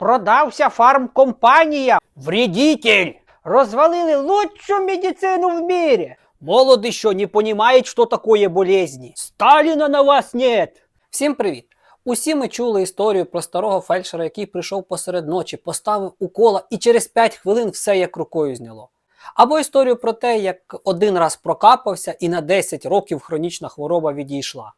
Продався фармкомпанія. Вредитель. Розвалили лучшу медицину в мире. Молоді що не понимають, що такое болезни. Сталіна на вас нет. Всім привіт! Усі ми чули історію про старого фельдшера, який прийшов посеред ночі, поставив укола і через 5 хвилин все як рукою зняло. Або історію про те, як один раз прокапався і на 10 років хронічна хвороба відійшла.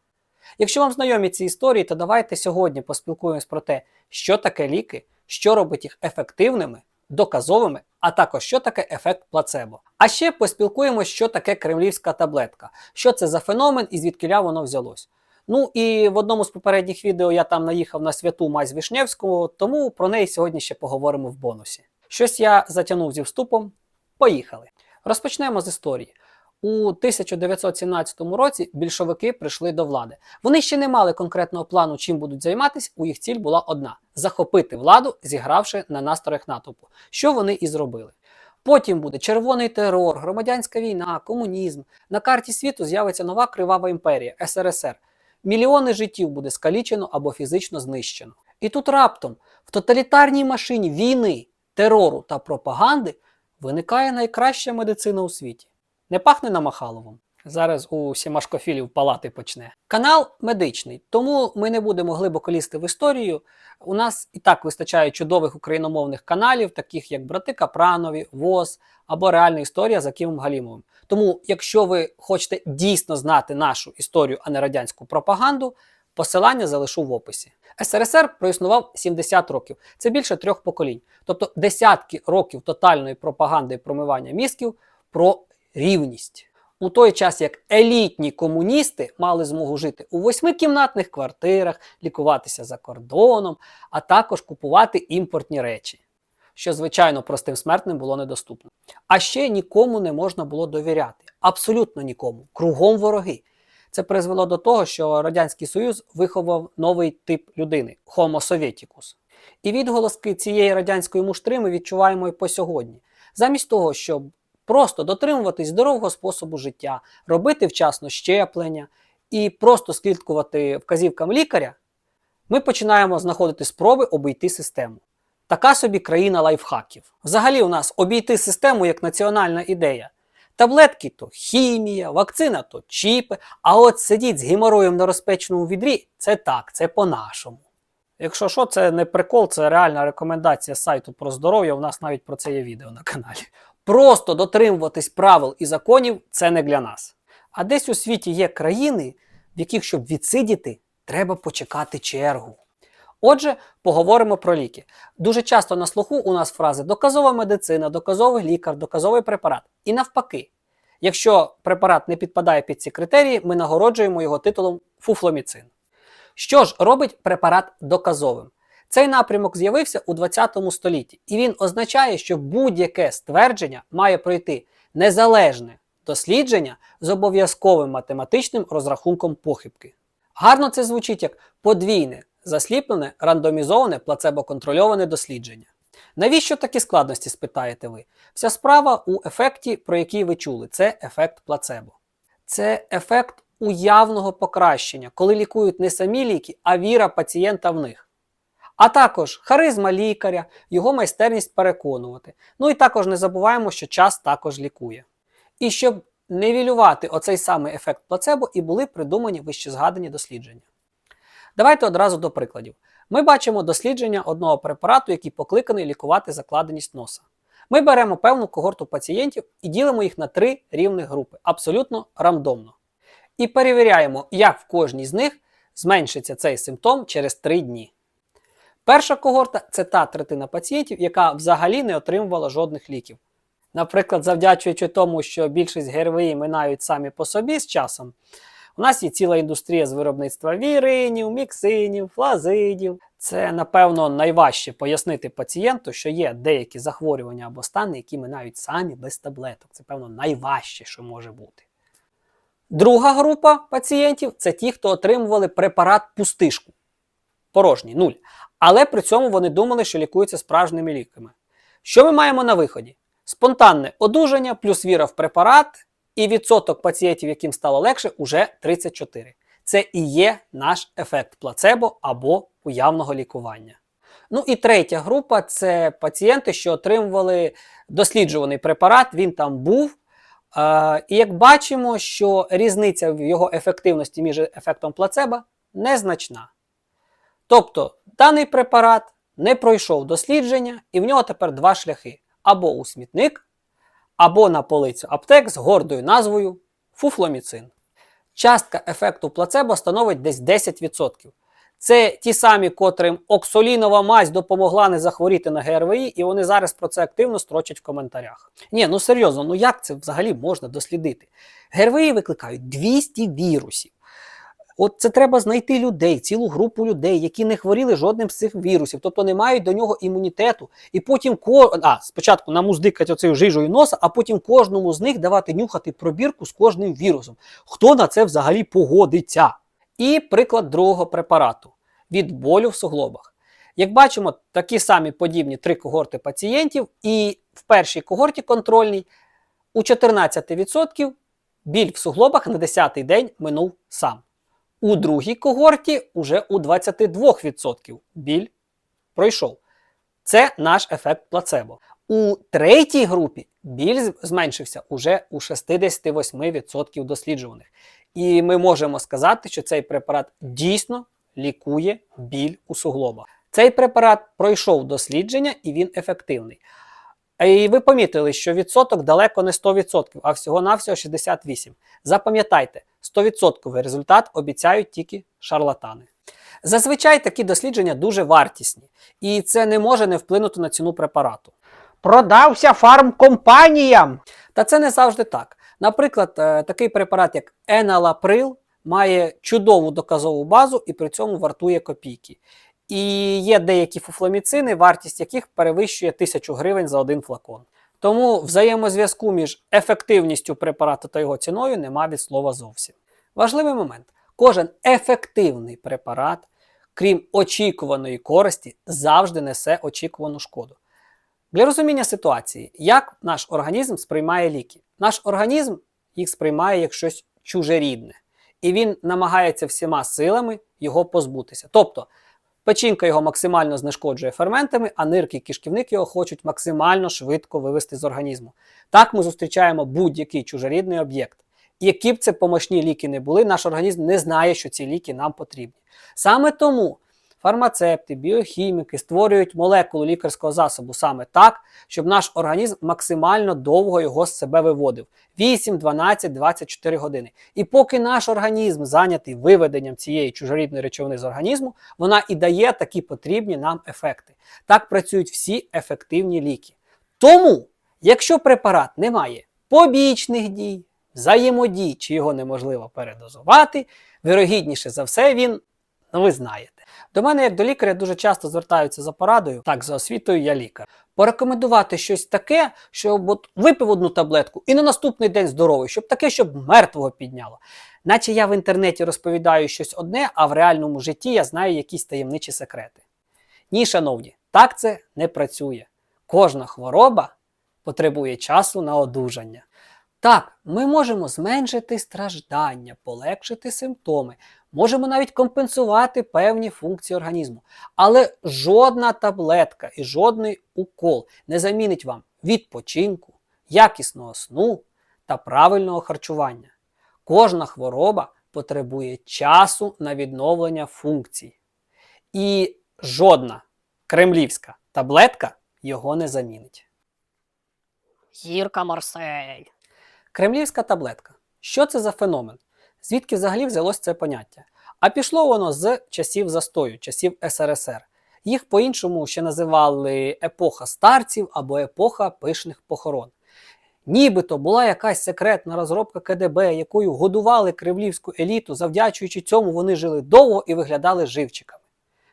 Якщо вам знайомі ці історії, то давайте сьогодні поспілкуємось про те, що таке ліки, що робить їх ефективними, доказовими, а також що таке ефект плацебо. А ще поспілкуємось, що таке кремлівська таблетка, що це за феномен і звідкиля воно взялось. Ну і в одному з попередніх відео я там наїхав на святу мазь Вишневського, тому про неї сьогодні ще поговоримо в бонусі. Щось я затягнув зі вступом. Поїхали. Розпочнемо з історії. У 1917 році більшовики прийшли до влади. Вони ще не мали конкретного плану, чим будуть займатися. У їх ціль була одна захопити владу, зігравши на настроях натовпу, що вони і зробили. Потім буде червоний терор, громадянська війна, комунізм. На карті світу з'явиться нова кривава імперія СРСР. Мільйони життів буде скалічено або фізично знищено. І тут раптом в тоталітарній машині війни, терору та пропаганди виникає найкраща медицина у світі. Не пахне намахаловом. Зараз у сімашкофілів палати почне. Канал медичний, тому ми не будемо глибоко лізти в історію. У нас і так вистачає чудових україномовних каналів, таких як Брати Капранові, ВОЗ або Реальна історія за Кимом Галімовим. Тому, якщо ви хочете дійсно знати нашу історію, а не радянську пропаганду, посилання залишу в описі. СРСР проіснував 70 років. Це більше трьох поколінь. Тобто десятки років тотальної пропаганди і промивання мізків про рівність. У той час як елітні комуністи мали змогу жити у восьмикімнатних квартирах, лікуватися за кордоном, а також купувати імпортні речі, що, звичайно, простим смертним було недоступно. А ще нікому не можна було довіряти. Абсолютно нікому. Кругом вороги. Це призвело до того, що Радянський Союз виховав новий тип людини Homo Sovieticus. І відголоски цієї радянської муштри ми відчуваємо і по сьогодні. Замість того, щоб просто дотримуватись здорового способу життя, робити вчасно щеплення і просто слідкувати вказівкам лікаря, ми починаємо знаходити спроби обійти систему. Така собі країна лайфхаків. Взагалі, у нас обійти систему як національна ідея. Таблетки то хімія, вакцина то чіпи, а от сидіть з геморроєм на розпеченому відрі це так, це по-нашому. Якщо що, це не прикол, це реальна рекомендація сайту про здоров'я. У нас навіть про це є відео на каналі. Просто дотримуватись правил і законів це не для нас. А десь у світі є країни, в яких, щоб відсидіти, треба почекати чергу. Отже, поговоримо про ліки. Дуже часто на слуху у нас фрази доказова медицина, доказовий лікар, доказовий препарат. І навпаки, якщо препарат не підпадає під ці критерії, ми нагороджуємо його титулом фуфломіцин. Що ж робить препарат доказовим? Цей напрямок з'явився у 20 столітті, і він означає, що будь-яке ствердження має пройти незалежне дослідження з обов'язковим математичним розрахунком похибки. Гарно це звучить як подвійне, засліплене, рандомізоване, плацебо-контрольоване дослідження. Навіщо такі складності, спитаєте ви? Вся справа у ефекті, про який ви чули, це ефект плацебо. Це ефект уявного покращення, коли лікують не самі ліки, а віра пацієнта в них. А також харизма лікаря, його майстерність переконувати. Ну і також не забуваємо, що час також лікує. І щоб невілювати оцей самий ефект плацебо, і були придумані вище згадані дослідження. Давайте одразу до прикладів. Ми бачимо дослідження одного препарату, який покликаний лікувати закладеність носа. Ми беремо певну когорту пацієнтів і ділимо їх на три рівних групи, абсолютно рандомно. І перевіряємо, як в кожній з них зменшиться цей симптом через 3 дні. Перша когорта це та третина пацієнтів, яка взагалі не отримувала жодних ліків. Наприклад, завдячуючи тому, що більшість ГРВІ минають самі по собі з часом, у нас є ціла індустрія з виробництва віринів, міксинів, флазидів. Це, напевно, найважче пояснити пацієнту, що є деякі захворювання або стани, які минають самі без таблеток. Це, певно, найважче, що може бути. Друга група пацієнтів це ті, хто отримували препарат пустишку. Порожній, нуль. Але при цьому вони думали, що лікуються справжніми ліками. Що ми маємо на виході? Спонтанне одужання плюс віра в препарат, і відсоток пацієнтів, яким стало легше, уже 34. Це і є наш ефект плацебо або уявного лікування. Ну і третя група це пацієнти, що отримували досліджуваний препарат, він там був. Е, і як бачимо, що різниця в його ефективності між ефектом плацебо незначна. Тобто даний препарат не пройшов дослідження, і в нього тепер два шляхи: або у смітник, або на полицю аптек з гордою назвою фуфломіцин. Частка ефекту плацебо становить десь 10%. Це ті самі, котрим оксолінова мазь допомогла не захворіти на ГРВІ, і вони зараз про це активно строчать в коментарях. Ні, ну серйозно, ну як це взагалі можна дослідити? ГРВІ викликають 200 вірусів. От це треба знайти людей, цілу групу людей, які не хворіли жодним з цих вірусів, тобто не мають до нього імунітету. І потім ко... а, спочатку намуздикать оцею жижею носа, а потім кожному з них давати нюхати пробірку з кожним вірусом. Хто на це взагалі погодиться? І приклад другого препарату від болю в суглобах. Як бачимо, такі самі подібні три когорти пацієнтів, і в першій когорті контрольній у 14% біль в суглобах на 10-й день минув сам. У другій когорті уже у 22% біль пройшов. Це наш ефект плацебо. У третій групі біль зменшився уже у 68% досліджуваних. І ми можемо сказати, що цей препарат дійсно лікує біль у суглобах. Цей препарат пройшов дослідження і він ефективний. І ви помітили, що відсоток далеко не 100%, а всього-навсього 68%. Запам'ятайте, 100% результат обіцяють тільки шарлатани. Зазвичай такі дослідження дуже вартісні, і це не може не вплинути на ціну препарату. Продався фармкомпаніям. Та це не завжди так. Наприклад, е, такий препарат, як Еналаприл, має чудову доказову базу і при цьому вартує копійки. І є деякі фуфломіцини, вартість яких перевищує 1000 гривень за один флакон. Тому взаємозв'язку між ефективністю препарату та його ціною нема від слова зовсім. Важливий момент: кожен ефективний препарат, крім очікуваної користі, завжди несе очікувану шкоду. Для розуміння ситуації, як наш організм сприймає ліки. Наш організм їх сприймає як щось чужерідне, і він намагається всіма силами його позбутися. Тобто печінка його максимально знешкоджує ферментами, а нирки і кишківник його хочуть максимально швидко вивести з організму. Так ми зустрічаємо будь-який чужорідний об'єкт. Які б це помощні ліки не були, наш організм не знає, що ці ліки нам потрібні. Саме тому фармацепти, біохіміки створюють молекулу лікарського засобу саме так, щоб наш організм максимально довго його з себе виводив 8, 12, 24 години. І поки наш організм зайнятий виведенням цієї чужорідної речовини з організму, вона і дає такі потрібні нам ефекти. Так працюють всі ефективні ліки. Тому, якщо препарат не має побічних дій, взаємодій, чи його неможливо передозувати, вирогідніше за все він, ну ви знаєте. До мене, як до лікаря, дуже часто звертаються за порадою. Так, за освітою я лікар. Порекомендувати щось таке, щоб от випив одну таблетку і на наступний день здоровий, щоб таке, щоб мертвого підняло. Наче я в інтернеті розповідаю щось одне, а в реальному житті я знаю якісь таємничі секрети. Ні, шановні, так це не працює. Кожна хвороба потребує часу на одужання. Так, ми можемо зменшити страждання, полегшити симптоми, можемо навіть компенсувати певні функції організму. Але жодна таблетка і жодний укол не замінить вам відпочинку, якісного сну та правильного харчування. Кожна хвороба потребує часу на відновлення функцій. І жодна кремлівська таблетка його не замінить. Зірка Марсель. Кремлівська таблетка. Що це за феномен? Звідки взагалі взялось це поняття? А пішло воно з часів застою, часів СРСР. Їх по-іншому ще називали епоха старців або епоха пишних похорон. Нібито була якась секретна розробка КДБ, якою годували кремлівську еліту, завдячуючи цьому вони жили довго і виглядали живчиками.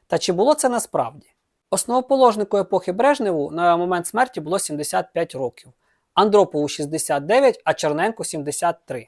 Та чи було це насправді? Основоположнику епохи Брежневу на момент смерті було 75 років, Андропову 69, а Черненку 73.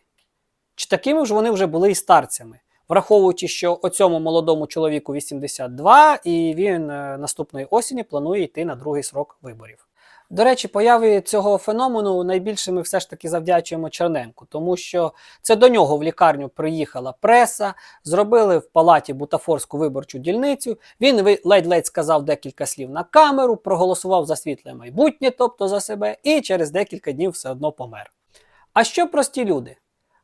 Чи такими ж вони вже були і старцями, враховуючи, що оцьому молодому чоловіку 82, і він е, наступної осені планує йти на другий срок виборів. До речі, появі цього феномену найбільше ми все ж таки завдячуємо Черненку, тому що це до нього в лікарню приїхала преса, зробили в палаті бутафорську виборчу дільницю. Він ледь-ледь сказав декілька слів на камеру, проголосував за світле майбутнє, тобто за себе, і через декілька днів все одно помер. А що прості люди?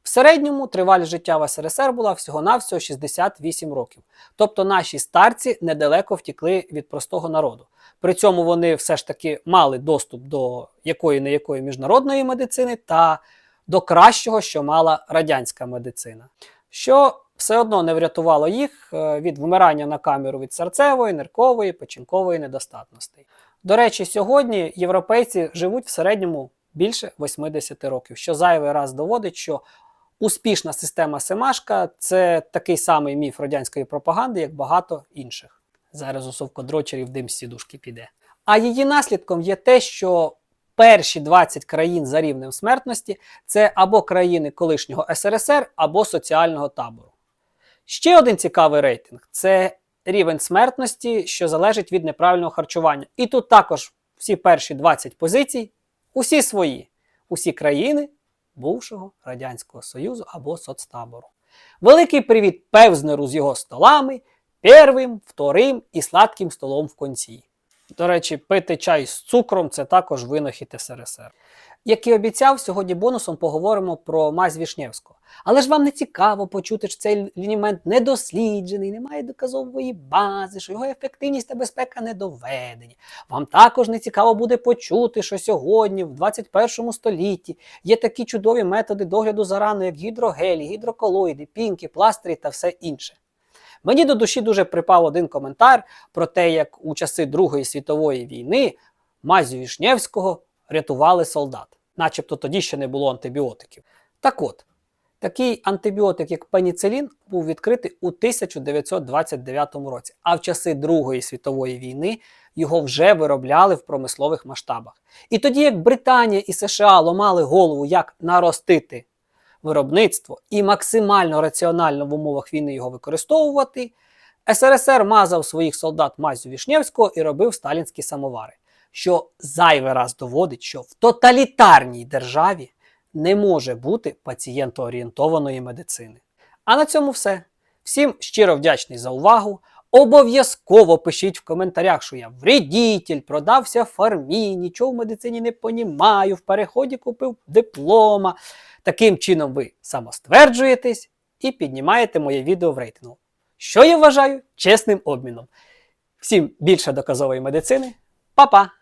В середньому тривалість життя в СРСР була всього-навсього 68 років. Тобто наші старці недалеко втікли від простого народу. При цьому вони все ж таки мали доступ до якої не якої міжнародної медицини та до кращого, що мала радянська медицина. Що все одно не врятувало їх е, від вмирання на камеру від серцевої, ниркової, печінкової недостатностей. До речі, сьогодні європейці живуть в середньому більше 80 років, що зайвий раз доводить, що успішна система Семашка це такий самий міф радянської пропаганди, як багато інших. Зараз у совкодрочерів дим з сідушки піде. А її наслідком є те, що перші 20 країн за рівнем смертності це або країни колишнього СРСР, або соціального табору. Ще один цікавий рейтинг це рівень смертності, що залежить від неправильного харчування. І тут також всі перші 20 позицій, усі свої, усі країни бувшого Радянського Союзу або соцтабору. Великий привіт Певзнеру з його столами, первим, вторим і сладким столом в конці. До речі, пити чай з цукром це також винахід СРСР. Як і обіцяв, сьогодні бонусом поговоримо про мазь Вішнєвського. Але ж вам не цікаво почути, що цей лінімент недосліджений, немає доказової бази, що його ефективність та безпека не доведені. Вам також не цікаво буде почути, що сьогодні, в 21 столітті, є такі чудові методи догляду за раною, як гідрогелі, гідроколоїди, пінки, пластирі та все інше. Мені до душі дуже припав один коментар про те, як у часи Другої світової війни мазю Вішнєвського рятували солдат, начебто тоді ще не було антибіотиків. Так от, такий антибіотик, як пеніцилін, був відкритий у 1929 році, а в часи Другої світової війни його вже виробляли в промислових масштабах. І тоді, як Британія і США ломали голову, як наростити виробництво і максимально раціонально в умовах війни його використовувати, СРСР мазав своїх солдат мазю Вішнєвського і робив сталінські самовари, що зайвий раз доводить, що в тоталітарній державі не може бути пацієнтоорієнтованої медицини. А на цьому все. Всім щиро вдячний за увагу. Обов'язково пишіть в коментарях, що я вредитель, продався в фармі, нічого в медицині не понімаю, в переході купив диплома. Таким чином ви самостверджуєтесь і піднімаєте моє відео в рейтингу. Що я вважаю чесним обміном. Всім більше доказової медицини. Па-па!